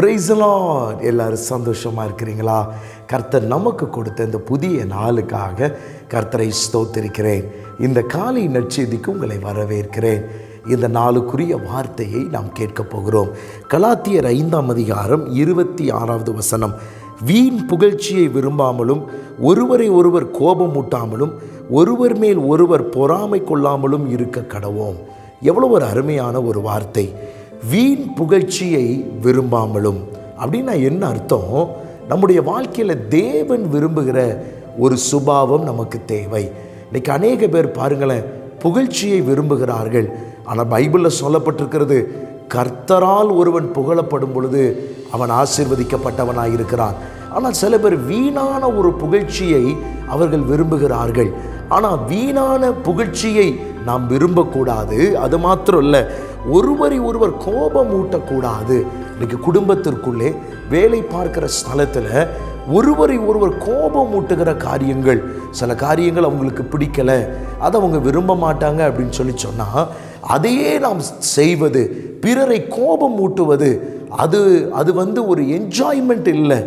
பிரைசலான் எல்லாரும் சந்தோஷமாக இருக்கிறீங்களா? கர்த்தர் நமக்கு கொடுத்த இந்த புதிய நாளுக்காக கர்த்தரை ஸ்தோத்திருக்கிறேன். இந்த காலை நற்செய்திக்கு உங்களை வரவேற்கிறேன். இந்த நாளுக்குரிய வார்த்தையை நாம் கேட்கப் போகிறோம். கலாத்தியர் ஐந்தாம் அதிகாரம் இருபத்தி ஆறாவது வசனம். வீண் புகழ்ச்சியை விரும்பாமலும் ஒருவரை ஒருவர் கோபமூட்டாமலும் ஒருவர் மேல் ஒருவர் பொறாமை கொள்ளாமலும் இருக்க கடவோம். எவ்வளோ ஒரு அருமையான ஒரு வார்த்தை. வீண் புகழ்ச்சியை விரும்பாமலும். அப்படின்னா என்ன அர்த்தம்? நம்முடைய வாழ்க்கையில் தேவன் விரும்புகிற ஒரு சுபாவம் நமக்கு தேவை. இன்றைக்கி அநேக பேர் பாருங்களேன் புகழ்ச்சியை விரும்புகிறார்கள். ஆனால் பைபிளில் சொல்லப்பட்டிருக்கிறது கர்த்தரால் ஒருவன் புகழப்படும் பொழுது அவன் ஆசீர்வதிக்கப்பட்டவனாக இருக்கிறான் ஆனால் சில பேர் வீணான ஒரு புகழ்ச்சியை அவர்கள் விரும்புகிறார்கள். ஆனால் வீணான புகழ்ச்சியை நாம் விரும்பக்கூடாது. அது மாத்திரம் இல்லை ஒருவரை ஒருவர் கோபம் ஊட்டக்கூடாது. இன்னைக்கு குடும்பத்திற்குள்ளே வேலை பார்க்கிற ஸ்தலத்தில் ஒருவரை ஒருவர் கோபம் ஊட்டுகிற காரியங்கள் சில காரியங்கள் அவங்களுக்கு பிடிக்கலை அதை அவங்க விரும்ப மாட்டாங்க அப்படின்னு சொல்லி சொன்னால் அதையே நாம் செய்வது பிறரை கோபம் ஊட்டுவது அது அது வந்து ஒரு என்ஜாய்மெண்ட் இல்லை.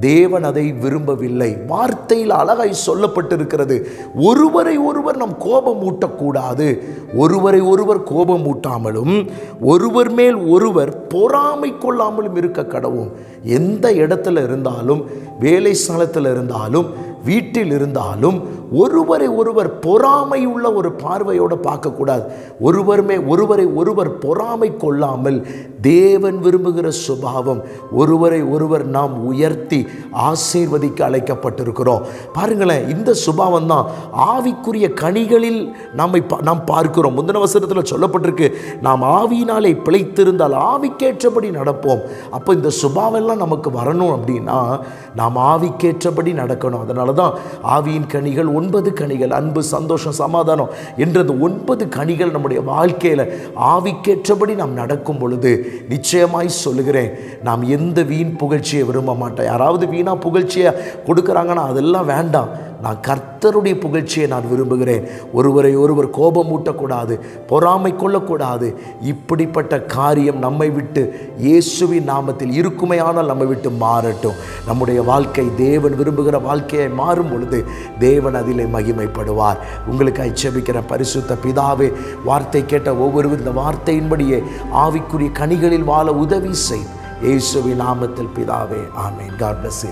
தேவன் அதை விரும்பவில்லை. வார்த்தையில் அழகாய் சொல்லப்பட்டிருக்கிறது. ஒருவரை ஒருவர் நம் கோபம் ஊட்டக்கூடாது. ஒருவரை ஒருவர் கோபம் ஊட்டாமலும் ஒருவர் மேல் ஒருவர் பொறாமை கொள்ளாமலும் இருக்க கடவும் எந்த இடத்துல இருந்தாலும் வேலை ஸ்தலத்தில் இருந்தாலும் வீட்டில் இருந்தாலும் ஒருவரை ஒருவர் பொறாமை உள்ள ஒரு பார்வையோடு பார்க்கக்கூடாது. ஒருவருமே ஒருவரை ஒருவர் பொறாமை கொள்ளாமல் தேவன் விரும்புகிற சுபாவம் ஒருவரை ஒருவர் நாம் உயர்த்தி ஆசீர்வதிக்க அழைக்கப்பட்டிருக்கிறோம். பாருங்களேன் இந்த சுபாவம் தான் ஆவிக்குரிய கனிகளில் நம்மை நாம் பார்க்கிறோம். முந்தின வசனத்தில் சொல்லப்பட்டிருக்கு நாம் ஆவியினாலே பிழைத்திருந்தால் ஆவிக்கேற்றபடி நடப்போம். அப்போ இந்த சுபாவெல்லாம் நமக்கு வரணும் அப்படின்னா நாம் ஆவிக்கேற்றபடி நடக்கணும். அதனால் தான் ஆவியின் கனிகள் ஒன்பது கனிகள் அன்பு சந்தோஷம் சமாதானம் என்ற அந்த ஒன்பது கனிகள் நம்முடைய வாழ்க்கையில் ஆவிக்கேற்றபடி நாம் நடக்கும் பொழுது நிச்சயமாய் சொல்லுகிறேன் நாம் எந்த வீண் புகழ்ச்சியை விரும்ப மாட்டோம். யாராவது வீணாக புகழ்ச்சியை கொடுக்குறாங்கன்னா அதெல்லாம் வேண்டாம். நான் கர்த்தருடைய புகழ்ச்சியை நான் விரும்புகிறேன். ஒருவரை ஒருவர் கோபம் ஊட்டக்கூடாது பொறாமை கொள்ளக்கூடாது. இப்படிப்பட்ட காரியம் நம்மை விட்டு இயேசுவின் நாமத்தில் இருக்குமே ஆனால் நம்மை விட்டு மாறட்டும். நம்முடைய வாழ்க்கை தேவன் விரும்புகிற வாழ்க்கையை மாறும் பொழுது தேவன் அதிலே மகிமைப்படுவார். உங்களுக்கு ஐச்சபிக்கிற பரிசுத்த பிதாவே வார்த்தை கேட்ட ஒவ்வொரு இந்த வார்த்தையின்படியே ஆவிக்குரிய கனிகளில் வாழ உதவி செய். இயேசுவின் நாமத்தில் பிதாவே ஆமேன். God plus